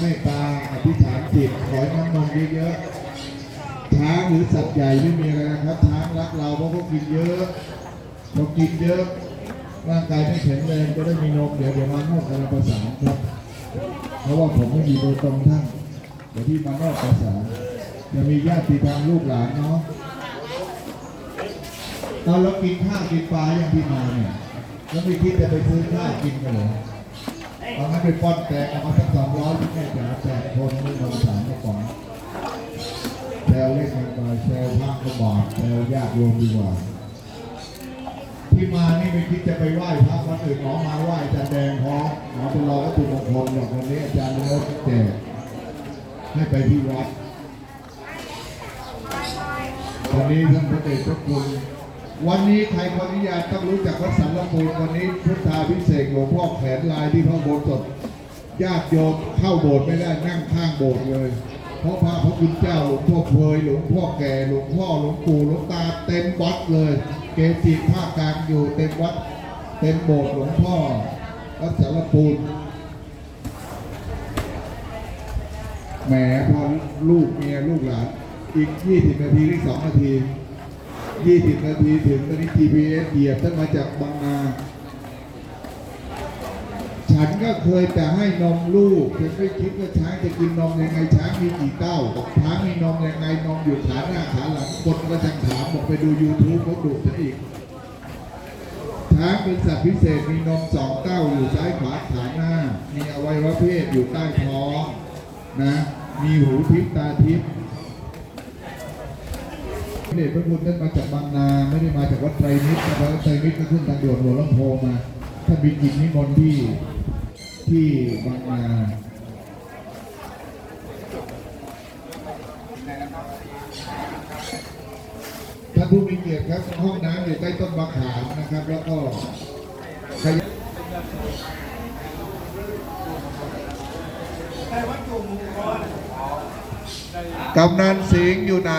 เมตตาอธิษฐานจิตขอให้น้ำนมเยอะๆช้างหรือสัตว์ใหญ่ไม่มีอะไรนะครับช้างรักเราเพราะเขากินเยอะพอกินเยอะร่างกายไม่แข็งแรงก็ได้มีนมเดี๋ยวเดี๋ยวมาโนอกกันประสานครับ เพราะว่าผมไม่มีโดยตรงท่านเดี๋ยวที่มานอกประสานจะมีญาติทางลูกหลานเนาะตอนเรากินข้าวกินปลาอย่างที่มาเนี่ยแล้วไม่คิดจะไปซื้อข้าวกินกันเหรอ ตอนนั้นไปป้อนแตกเอามาสักสองร้อยที่แม่จ๋าแจกคนนี่นมสามกระป๋องแซวเล็กน้อยแซวพระก็บอกแซวญาติโยมดีกว่า ที่มานี่ไม่คิดจะไปไหว้พระวันอื่นหมอมาไหว้อาจารย์แดงพร้อมหมอเป็นรอวัตถุมงคลหรอกวันนี้อาจารย์เลิศแจกให้ไปที่วัดวันนี้ท่านพระเดชพระคุณ วันนี้ใครขอนุญาตต้องรู้จักวัดสันลปูนวันนี้พุทธาพิเศษหลวงพ่อแขนลายที่พระโบสถ์ญาติโยมเข้าโบสถ์ไม่ได้นั่งข้างโบสถ์เลย เพราะพระพระคุณเจ้าหลวงพ่อเพยหลวงพ่อแก่หลวงพ่อหลวงปู่หลวงตาเต็มวัดเลย เกจิภาคกลางอยู่เต็มวัดเต็มโบสถ์หลวงพ่อวัดสารปูนแหมพอลูกเมียลูกหลานอีก 20 นาทีหรือ2นาที 20 นาทีถึงตอนนี้ GPS เหยียบท่านมาจากบางนา ฉันก็เคยแต่ให้นมลูกฉันไม่คิดว่าช้างจะกินนมยังไงช้างมีกี่เต้าอกช้างมีนมยังไงนมอยู่ขาหน้าขาหลังคนก็จังถามบอกไปดู YouTube เขาดุฉันอีกช้างเป็นสัตว์พิเศษมีนมสองเต้าอยู่ซ้ายขวาขาหน้า มีอวัยวะเพศอยู่ใต้ท้องนะ มีหูทิพตาทิพย์ เดชพระคุณท่านมาจากบางนาไม่ได้มาจากวัดไตรมิตรนะครับวัดไตรมิตรก็ขึ้นทางด่วนหัวลำโพงมาท่านมีกิจนิมนต์ที่ที่บางนาท่านผู้มีเกียรติครับห้องน้ำอยู่ใต้ต้นมะขามนะครับ แล้วก็ขยกำนันสิงห์อยู่ไหน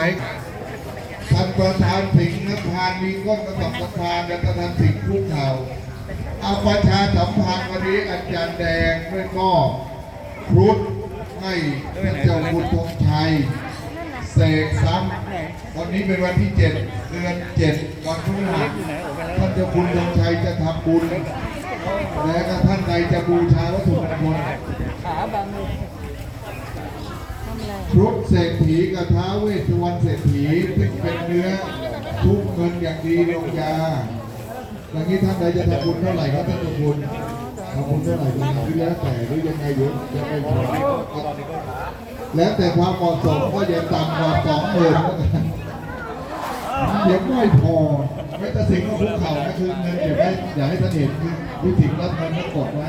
ประธานสิงห์นะพานมีก้นกระสอบสะพานและประธานสิงห์คู่เข่าเอาประชาสัมพันธ์วันนี้อาจารย์แดงด้วยมอบครุฑให้ท่านเจ้าคุณธงชัยเสกซ้ำวันนี้เป็นวันที่เจ็ดเดือนเจ็ดวันพฤหัสท่านเจ้าคุณดวงชัยจะทำบุญและก็ท่านใดจะบูชาวัตถุมงคล ครุฑเศรษฐีกับท้าวเวสสุวรรณเศรษฐีซึ่งเป็นเนื้อทุกเงินอย่างดีลงยาอย่างนี้ท่านใดจะทำบุญเท่าไหร่ครับท่านเจ้าคุณทำบุญเท่าไหร่ก็คือแล้วแต่หรือยังไงเยอะจะไม่พอแล้วแต่ความเหมาะสมก็ย่าต่ำกว่าสองหมื่นก็ได้เดี๋ยวไม่พอไม่ตัดสินว่าภูเขานะคือเงินเก็บไว้อย่าให้ท่านเห็นคือวิธีรับเงินไม่กดไว้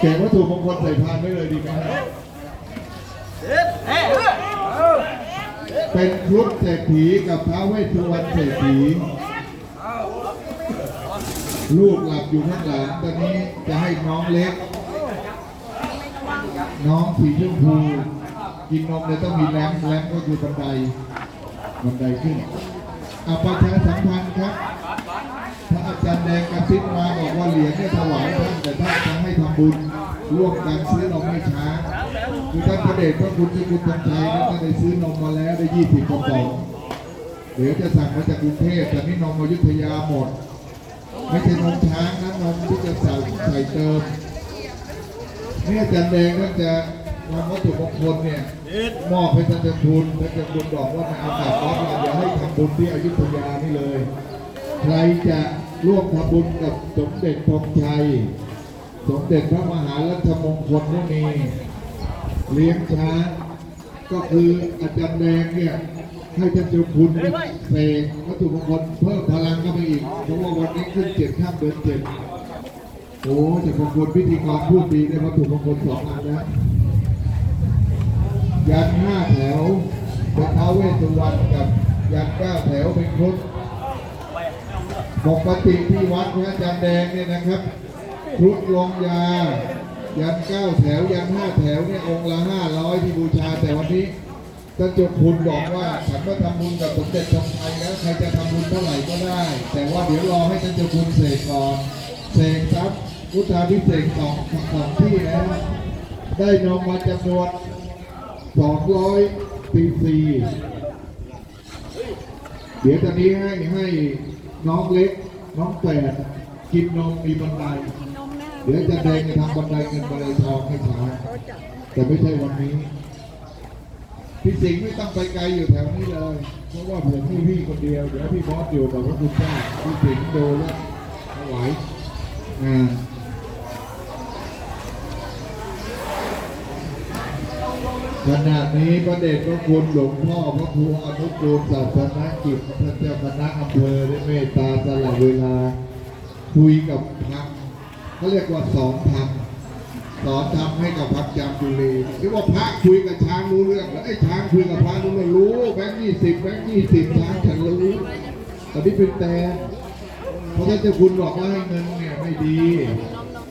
เก็บวัตถุมงคลใส่พานไว้เลยดีไหมเป็นครุฑเศรษฐีกับท้าเวสสุวรรณเศรษฐีลูกหลับอยู่ข้างหลังตอนนี้จะให้น้องเล็ก น้องสีชมพูกินนมเลยต้องมีแรมแรมก็คือบันไดบันไดขึ้นอาประชาสัมพันธ์ครับ ระอาจารย์แดงกระซิบมาบอกว่าเหรียญเนี่ยถวายท่านแต่ท่านจะให้ทำบุญร่วมกันซื้อนมให้ช้างคือท่านพระเดชพระคุณที่คุณทำชัยนั้นก็ได้ซื้อนมมาแล้วได้ยี่สิบกระป๋องเดี๋ยวจะสั่งมาจากกรุงเทพแต่นี่นมอยุธยาหมด ไม่ใช่นมช้างนะนมที่จะใส่ใส่เติมเนี่ยอาจารย์แดงก็จะนำวัตถุมงคลเนี่ยมอบให้ท่านเจ้าคุณท่านเจ้าคุณบอกว่าในโอกาสนี้เราอย่าให้ทำบุญที่อยุธยานี่เลย ใครจะ ร่วมทำบุญกับสมเด็จธงชัย สมเด็จพระมหารัชมงคลมุนีเลี้ยงช้างก็คืออาจารย์แดงเนี่ยให้ท่านเจ้าคุณเสกวัตถุมงคลเพิ่มพลังเข้าไปอีก เพราะว่าวันนี้ขึ้นเจ็ดข้ามเดือนเจ็ดโอ้จะมงคลพิธีกรพูดดีได้วัตถุมงคลสองอันแล้วยันห้าแถวเป็นท้าวเวสสุวรรณกับยันเก้าแถวเป็นครุฑ ปกติที่วัดพระจารย์แดงเนี่ยนะครับครุฑลงยา ยันเก้าแถว ยันห้าแถวเนี่ยองค์ละห้าร้อยที่บูชาแต่วันนี้ท่านเจ้าคุณบอกว่าฉันก็ทำบุญกับสมเด็จทองไทยแล้วใครจะทำบุญเท่าไหร่ก็ได้ แต่ว่าเดี๋ยวรอให้ท่านเจ้าคุณเสกก่อนเสกทรัพย์พุทธาพิเศษสองสองที่แล้วได้นมมาจำนวนสองร้อยซีซีเดี๋ยวตอนนี้ให้ให้ น้องเล็ก น้องแฝดกินนมมีบันไดนมแม่เดี๋ยวจะแดงจะทำบันไดเงินบันไดทองให้ช้าเขาจับแต่ไม่ใช่วันนี้ พี่สิงห์ไม่ต้องไปไกลอยู่แถวนี้เลย เพราะว่าผมมีพี่คนเดียว เดี๋ยวพี่บอสอยู่กับพระคุณเจ้าพี่สิงห์ดูแล้วถวายงา ขณะนี้พระเดชพระคุณหลวงพ่อพระครูอนุกูลศาสนกิจท่านเจ้าคณะอำเภอได้เมตตาสละเวลา คุยกับพระเขาเรียกว่าสอนธรรมสอนทำให้กับพักจามจุลีหรือว่าพระคุยกับช้างรู้เรื่องแล้วไอ้ช้างคุยกับพระรู้เรื่รู้แบงค์ยี่สิบแบงค์ยี่สิบช้างฉันรู้แต่นี่เป็นแต่เพราะถ้านเจ้าคุณบอกว่าให้เงินเนี่ยไม่ดี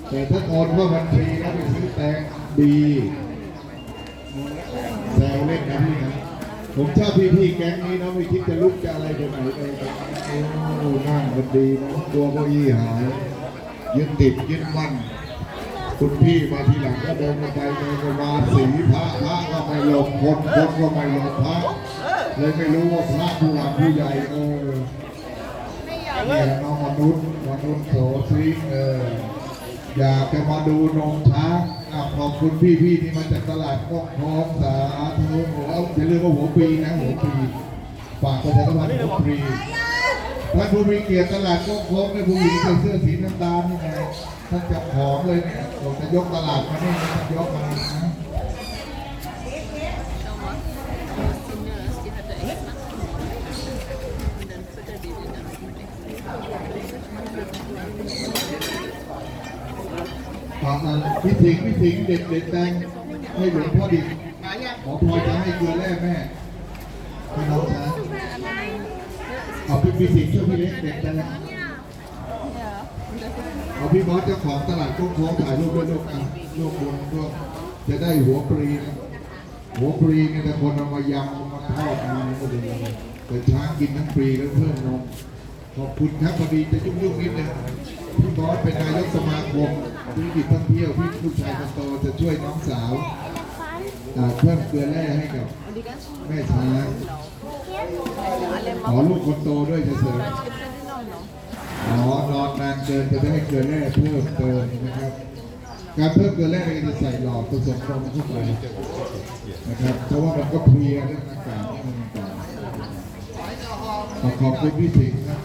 แต่ถ้าโอนเข้าบัญชีแล้วไปซื้อแตงดีแซวเล่นนะพี่นะ ผมชอบพี่ๆแก๊งนี้นะไม่คิดจะลุกจะอะไรไปไหนไปโอ้นั่งกันดีนะตัวเก้าอี้หายยึดติดยึดมั่นคุณพี่มาทีหลังก็เดินมาไปเดินมาสีพระพระก็ไม่หลบคนคนก็ไม่หลบพระเลยไม่รู้ว่าพระผู้หลักผู้ใหญ่เออเนี่ยน้องมนุษย์มนุษย์โสซิเอออยากจะมาดูนมช้างขอบคุณพี่พี่ๆที่มาจากตลาดก้องพร้อมสาธุ เอาอย่าลืมว่าหัวปีนะหัวปีฝากประชาสัมพันธ์หัวปีท่านผู้มีเกียรติตลาดก้องพร้อมในผู้หญิงใส่เสื้อสีน้ำตาลนี่ไงท่านจะของเลยเนี่ยผมจะยกตลาดมานี่ท่านยกมานะฝากมาพี่สิงห์พี่สิงห์เด็ดเด็ดแดงให้หลวงพ่อดิ ลือแร่แม่ให้น้องช้าเอาพี่พี่สิงห์ช่วยพี่เล็กเด็ดแดงเอาพี่บอสเจ้าของตลาดกุ้งโค้งถ่ายรูปด้วยลูกอะรูปบนก็จะได้หัวปรีนะหัวปรีเนี่ยแต่คนเอามายำเอามาทอดมาก็ดีแต่ช้างกินทั้งปรีแล้วเพิ่มนมขอบคุณครับพอดีจะยุ่งๆนิดนึงพี่บอสเป็นนายกสมาคมธุรกิจท่องเที่ยวพี่ผู้ชายคนโตจะช่วยน้องสาว อ่าเพิ่มเกลือแร่ให้กับแม่ช้างขอลูกคนโตด้วยจะเสริมอ๋อนอนนานเกินจะได้ให้เกลือแร่เพิ่มเติมนะครับ การเพิ่มเกลือแร่เราจะใส่หลอดผสมนมเข้าไปนะครับเพราะว่ามันก็เพลียเรื่องอากาศเรื่องต่างขอขอบคุณพี่สิงห์นะ